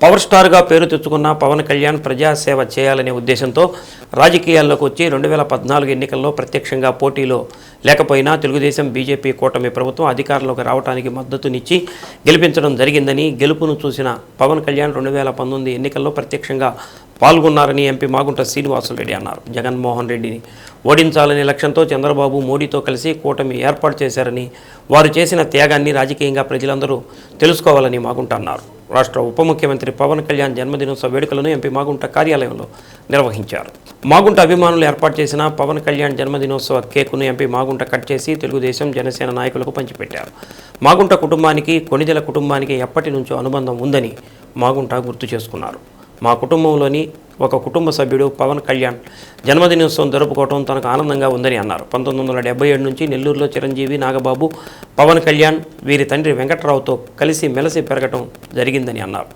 Power స్టార్గా పేరు తెచ్చుకున్న పవన్ కళ్యాణ్ ప్రజాసేవ చేయాలనే ఉద్దేశంతో రాజకీయాల్లోకి వచ్చి రెండు వేల పద్నాలుగు ఎన్నికల్లో ప్రత్యక్షంగా పోటీలో లేకపోయినా తెలుగుదేశం బీజేపీ కూటమి ప్రభుత్వం అధికారంలోకి రావడానికి మద్దతునిచ్చి గెలిపించడం జరిగిందని గెలుపును చూసిన పవన్ కళ్యాణ్ రెండు వేల పంతొమ్మిది ఎన్నికల్లో ప్రత్యక్షంగా పాల్గొన్నారని ఎంపీ మాగుంట శ్రీనివాసులరెడ్డి అన్నారు. జగన్మోహన్ రెడ్డిని ఓడించాలనే లక్ష్యంతో చంద్రబాబు మోడీతో కలిసి కూటమి ఏర్పాటు చేశారని వారు చేసిన త్యాగాన్ని రాజకీయంగా ప్రజలందరూ తెలుసుకోవాలని మాగుంట అన్నారు. రాష్ట్ర ఉప ముఖ్యమంత్రి పవన్ కళ్యాణ్ జన్మదినోత్సవ వేడుకలను ఎంపీ మాగుంట కార్యాలయంలో నిర్వహించారు. మాగుంట అభిమానులు ఏర్పాటు చేసిన పవన్ కళ్యాణ్ జన్మదినోత్సవ కేకును ఎంపీ మాగుంట కట్ చేసి తెలుగుదేశం జనసేన నాయకులకు పంచిపెట్టారు. మాగుంట కుటుంబానికి కొణిదెల కుటుంబానికి ఎప్పటి నుంచో అనుబంధం ఉందని మాగుంట గుర్తు చేసుకున్నారు. మా కుటుంబంలోని ఒక కుటుంబ సభ్యుడు పవన్ కళ్యాణ్ జన్మదినోత్సవం జరుపుకోవడం తనకు ఆనందంగా ఉందని అన్నారు. పంతొమ్మిది వందల డెబ్బై ఏడు నుంచి నెల్లూరులో చిరంజీవి నాగబాబు పవన్ కళ్యాణ్ వీరి తండ్రి వెంకట్రావుతో కలిసి మెలిసి పెరగటం జరిగిందని అన్నారు.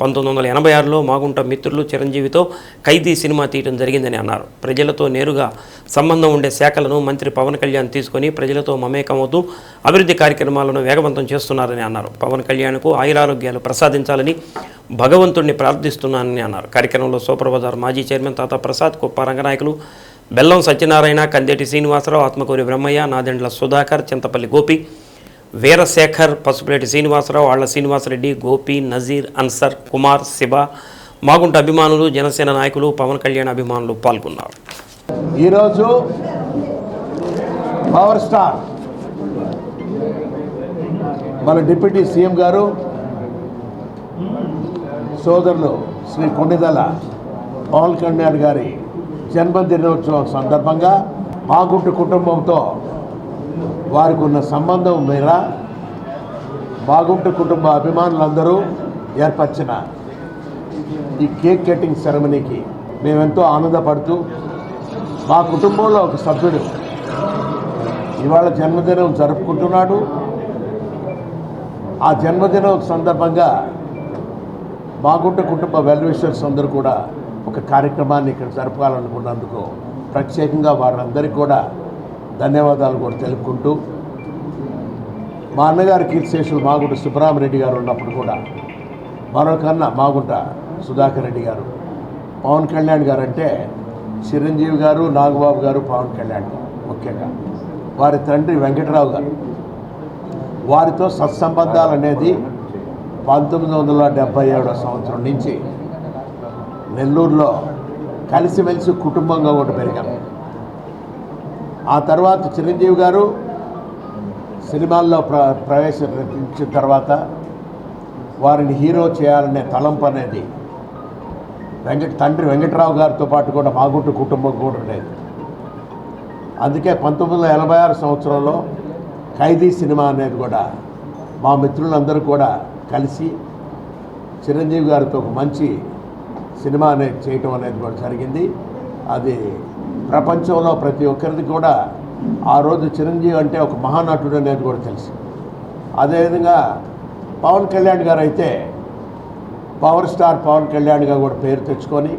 పంతొమ్మిది వందల ఎనభై ఆరులో మాగుంట మిత్రులు చిరంజీవితో ఖైదీ సినిమా తీయడం జరిగిందని అన్నారు. ప్రజలతో నేరుగా సంబంధం ఉండే శాఖలను మంత్రి పవన్ కళ్యాణ్ తీసుకొని ప్రజలతో మమేకమవుతూ అభివృద్ధి కార్యక్రమాలను వేగవంతం చేస్తున్నారని అన్నారు. పవన్ కళ్యాణ్కు ఆయురారోగ్యాలు ప్రసాదించాలని భగవంతుడిని ప్రార్థిస్తున్నానని అన్నారు. కార్యక్రమంలో సూపర్ బజార్ మాజీ చైర్మన్ తాత ప్రసాద్ కుప్ప రంగనాయకులు బెల్లం సత్యనారాయణ కందేటి శ్రీనివాసరావు ఆత్మకూరి బ్రహ్మయ్య నాదెండ్ల సుధాకర్ చింతపల్లి గోపి వీరశేఖర్ పసుపులేటి శ్రీనివాసరావు ఆళ్ళ శ్రీనివాసరెడ్డి గోపి నజీర్ అన్సర్ కుమార్ శివ మాగుంట అభిమానులు జనసేన నాయకులు పవన్ కళ్యాణ్ అభిమానులు పాల్గొన్నారు. ఈరోజు పవర్ స్టార్ మన డిప్యూటీ సీఎం గారు సోదరులు శ్రీ కొండిదల పవన్ కళ్యాణ్ గారి జన్మదినోత్సవం సందర్భంగా మాగుంటు కుటుంబంతో వారికి ఉన్న సంబంధం మేర బాగుంటు కుటుంబ అభిమానులందరూ ఏర్పరిచిన ఈ కేక్ కటింగ్ సెరమనీకి మేమెంతో ఆనందపడుతూ మా కుటుంబంలో ఒక సభ్యుడు ఇవాళ జన్మదినం జరుపుకుంటున్నాడు. ఆ జన్మదినం సందర్భంగా మాగుంట కుటుంబ వెల్ అందరూ కూడా ఒక కార్యక్రమాన్ని ఇక్కడ జరపాలనుకున్నందుకు ప్రత్యేకంగా వారందరికీ కూడా ధన్యవాదాలు కూడా తెలుపుకుంటూ మా అన్నగారు కీర్తిశేషులు మాగుంట సుబ్బరామరెడ్డి గారు ఉన్నప్పుడు కూడా మరొకన్న మాగుంట సుధాకర్ రెడ్డి గారు పవన్ కళ్యాణ్ గారు అంటే చిరంజీవి గారు నాగబాబు గారు పవన్ కళ్యాణ్ గారు ముఖ్యంగా. వారి తండ్రి వెంకటరావు గారు. వారితో సత్సంబంధాలు అనేది పంతొమ్మిది వందల డెబ్భై ఏడో సంవత్సరం నుంచి నెల్లూరులో కలిసిమెలిసి కుటుంబంగా ఒకటి పెరిగాం. ఆ తర్వాత చిరంజీవి గారు సినిమాల్లో ప్ర ప్రవేశించిన తర్వాత వారిని హీరో చేయాలనే తలంపు అనేది వెంకట తండ్రి వెంకటరావు గారితో పాటు కూడా మాగుంటు కుటుంబం కూడా ఉండేది. అందుకే పంతొమ్మిది వందల ఎనభై ఆరు సంవత్సరంలో ఖైదీ సినిమా అనేది కూడా మా మిత్రులందరూ కూడా కలిసి చిరంజీవి గారితో ఒక మంచి సినిమా అనేది చేయటం అనేది కూడా జరిగింది. అది ప్రపంచంలో ప్రతి ఒక్కరిది కూడా ఆ రోజు చిరంజీవి అంటే ఒక మహానటుడు అనేది కూడా తెలుసు అదేవిధంగా పవన్ కళ్యాణ్ గారు అయితే పవర్ స్టార్ పవన్ కళ్యాణ్గా కూడా పేరు తెచ్చుకొని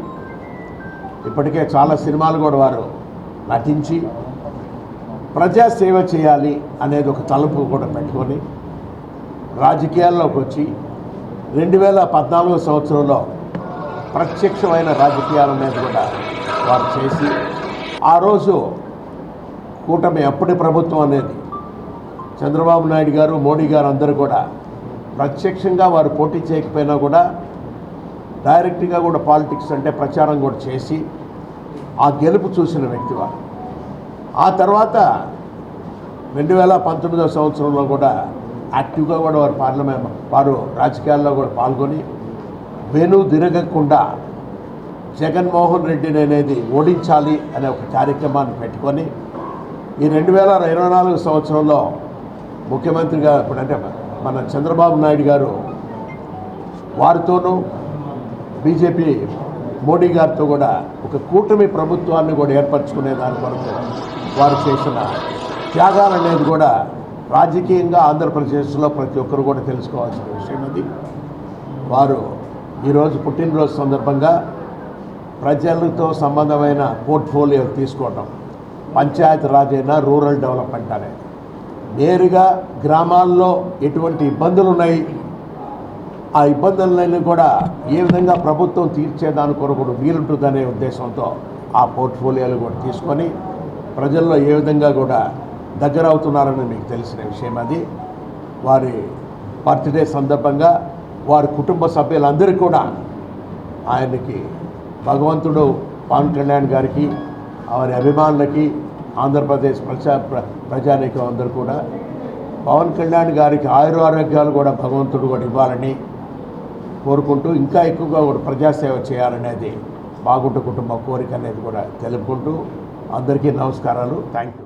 ఇప్పటికే చాలా సినిమాలు కూడా వారు నటించి ప్రజాసేవ చేయాలి అనేది ఒక తలుపు కూడా పెట్టుకొని రాజకీయాల్లోకి వచ్చి రెండు వేల పద్నాలుగో సంవత్సరంలో ప్రత్యక్షమైన రాజకీయాల మీద కూడా వారు చేసి ఆ రోజు కూటమి అప్పటి ప్రభుత్వం అనేది చంద్రబాబు నాయుడు గారు మోడీ గారు అందరూ కూడా ప్రత్యక్షంగా వారు పోటీ చేయకపోయినా కూడా డైరెక్ట్గా కూడా పాలిటిక్స్ అంటే ప్రచారం కూడా చేసి ఆ గెలుపు చూసిన వ్యక్తి వారు. ఆ తర్వాత రెండు వేల పంతొమ్మిదవ సంవత్సరంలో కూడా యాక్టివ్గా కూడా వారు పార్లమెంట్ వారు రాజకీయాల్లో కూడా పాల్గొని వెను తిరగకుండా జగన్మోహన్ రెడ్డిని అనేది ఓడించాలి అనే ఒక కార్యక్రమాన్ని పెట్టుకొని ఈ రెండు వేల ఇరవై నాలుగు సంవత్సరంలో ముఖ్యమంత్రిగా ఇప్పుడంటే మన చంద్రబాబు నాయుడు గారు వారితోనూ బీజేపీ మోడీ గారితో కూడా ఒక కూటమి ప్రభుత్వాన్ని కూడా ఏర్పరచుకునే దాని కొరకు వారు చేసిన త్యాగాలు అనేది కూడా రాజకీయంగా ఆంధ్రప్రదేశ్లో ప్రతి ఒక్కరు కూడా తెలుసుకోవాల్సిన విషయం అది. వారు ఈరోజు పుట్టినరోజు సందర్భంగా ప్రజలతో సంబంధమైన పోర్ట్ఫోలియో తీసుకోవటం పంచాయత్ రాజ్ అయినా రూరల్ డెవలప్మెంట్ అనేది. నేరుగా గ్రామాల్లో ఎటువంటి ఇబ్బందులు ఉన్నాయి ఆ ఇబ్బందులన్నీ కూడా ఏ విధంగా ప్రభుత్వం తీర్చేదాని కొరకు వీలుంటుందనే ఉద్దేశంతో ఆ పోర్ట్ఫోలియోలు కూడా తీసుకొని ప్రజల్లో ఏ విధంగా కూడా దగ్గర అవుతున్నారని మీకు తెలిసిన విషయం అది. వారి బర్త్డే సందర్భంగా వారి కుటుంబ సభ్యులందరికీ కూడా ఆయనకి భగవంతుడు పవన్ కళ్యాణ్ గారికి వారి అభిమానులకి ఆంధ్రప్రదేశ్ ప్రజా ప్ర ప్రజానీకం అందరూ కూడా పవన్ కళ్యాణ్ గారికి ఆయురారోగ్యాలు కూడా భగవంతుడు కూడా ఇవ్వాలని కోరుకుంటూ ఇంకా ఎక్కువగా కూడా ప్రజాసేవ చేయాలనేది బాగుంట కుటుంబ కోరిక అనేది కూడా తెలుపుకుంటూ అందరికీ నమస్కారాలు. Thank you